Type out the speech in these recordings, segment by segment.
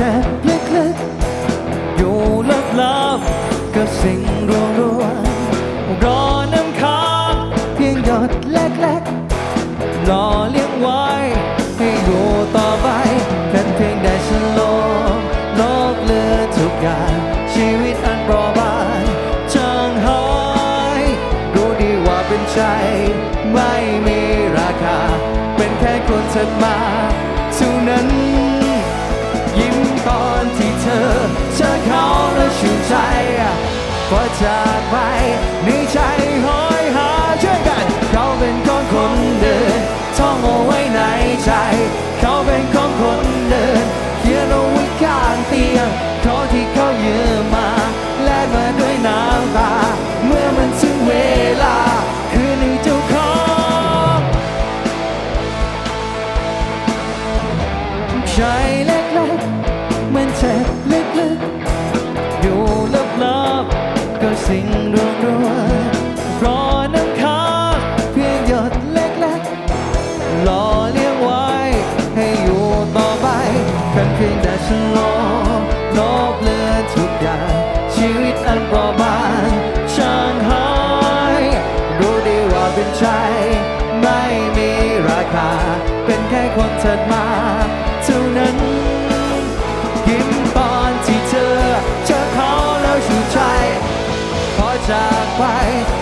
ช็ดเล็กๆอยู่ลับๆกับสิ่งรัวงรอน้ำค้างเพียงหยดเล็กๆรอเลี้ยงไว้ให้อยู่ต่อไปเป็เพียงได้ฉันลงอกเลือทุกอย่างชีวิตอันบอบบางจางหายรู้ดีว่าเป็นใจไม่มีราคา เป็นแค่คนเถิดมาเท่านั้น จากไปในใจหอยหาช่วยกัน เขาเป็นของคนเดินท่องเอาไว้ในใจ เขาเป็นของคนเดินเขียนเอาไว้ข้างเตียงขอที่เขายืมมาแลกมาด้วยน้ำตา เมื่อมันถึงเวลา คือหนึ่งเจ้าของใจเล็ก สิ่งรวมรวยรอน้ำค้างเพียงหยดเล็กๆหล่อเลี้ยงไว้ ให้อยู่ต่อไปแค่เพียงแต่ฉันลองลบเลือทุกอย่าง ชีวิตอันเปราะบางช่างหายรู้ดีว่าเป็นใจ ไม่มีราคา เป็นแค่คนถัดมา พอจากไป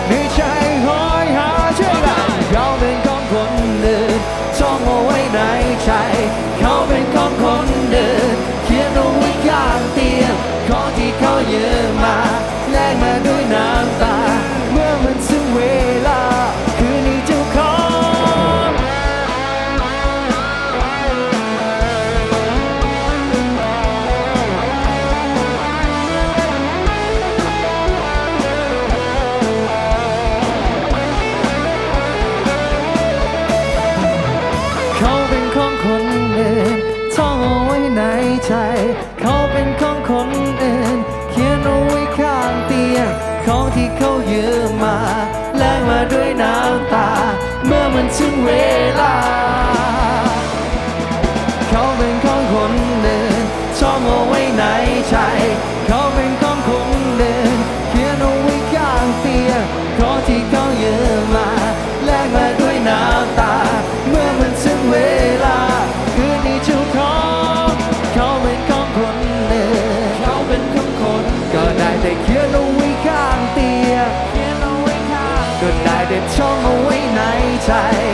ในใจหอยหาช่วยกันเขาเป็นของคนเดินท่องเอาไว้ใน แลกมาด้วยน้ำตา เมื่อมันถึงเวลาเขา ข้